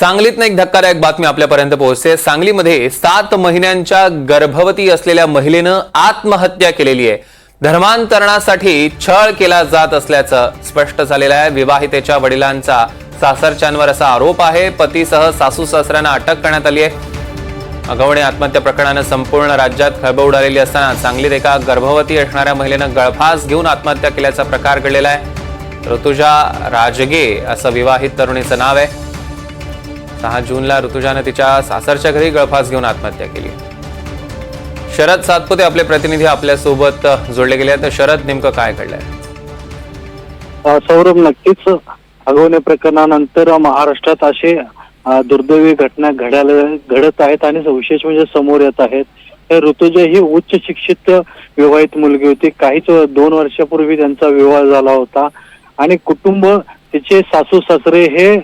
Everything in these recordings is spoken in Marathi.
सांगलीतनं एक धक्कादायक बातमी आपल्यापर्यंत पोहोचते. सांगलीमध्ये सात महिन्यांच्या गर्भवती असलेल्या महिलेनं आत्महत्या केलेली आहे. धर्मांतरणासाठी छळ केला जात असल्याचं स्पष्ट झालेलं आहे. विवाहितेच्या वडिलांचा सासरच्यांवर असा आरोप आहे. पतीसह सासू सासऱ्यांना अटक करण्यात आली आहे. अगवणे आत्महत्या प्रकरणानं संपूर्ण राज्यात खळबळ उडालेली असताना सांगलीत एका गर्भवती असणाऱ्या महिलेनं गळफास घेऊन आत्महत्या केल्याचा प्रकार घडलेला आहे. ऋतुजा राजगे असं विवाहित तरुणीचं नाव आहे. सहा जूनला ऋतुजानं तिच्या सासरच्या घरी गळफास घेऊन आत्महत्या केली. शरद सातपुते आपले प्रतिनिधी आपल्यासोबत जोडले गेले आहेत. तर शरद नेमकं काय घडलंय? सौरभ नक्कीच. अगवण्या प्रकरणानंतर महाराष्ट्रात असे दुर्दैवी घटना घडायला घडत आहेत आणि विशेष म्हणजे समोर येत आहेत. ऋतुजा ही उच्च शिक्षित विवाहित मुलगी होती. काहीच दोन वर्षापूर्वी त्यांचा विवाह झाला होता. आणि कुटुंब तिचे सासू सासरे हे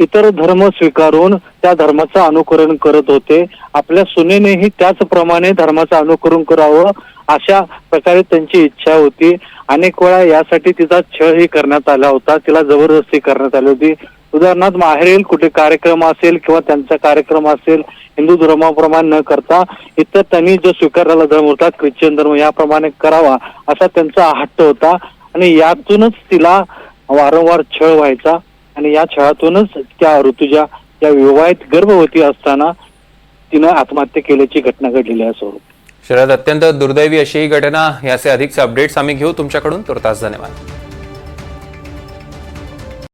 इतर धर्म स्वीकारून त्या धर्माचं अनुकरण करत होते. आपल्या सुनेनेही त्याचप्रमाणे धर्माचं अनुकरण करावं अशा प्रकारे त्यांची इच्छा होती. अनेक वेळा यासाठी तिचा छळही करण्यात आला होता. तिला जबरदस्ती करण्यात आली होती. उदाहरणार्थ माहेरील कुठे कार्यक्रम असेल किंवा त्यांचा कार्यक्रम असेल हिंदू धर्माप्रमाणे न करता इतर त्यांनी जो स्वीकारलेला धर्म होता ख्रिश्चन धर्म याप्रमाणे करावा असा त्यांचा हट्ट होता. आणि यातूनच तिला वारंवार छळ व्हायचा. आणि या छळातूनच त्या ऋतुजा या विवाहित गर्भवती असताना तिनं आत्महत्या केल्याची घटना घडलेली आहे स्वरूप शरद अत्यंत दुर्दैवी अशी ही घटना याचे अधिकचे अपडेट्स आम्ही घेऊ तुमच्याकडून. तुर्तास धन्यवाद.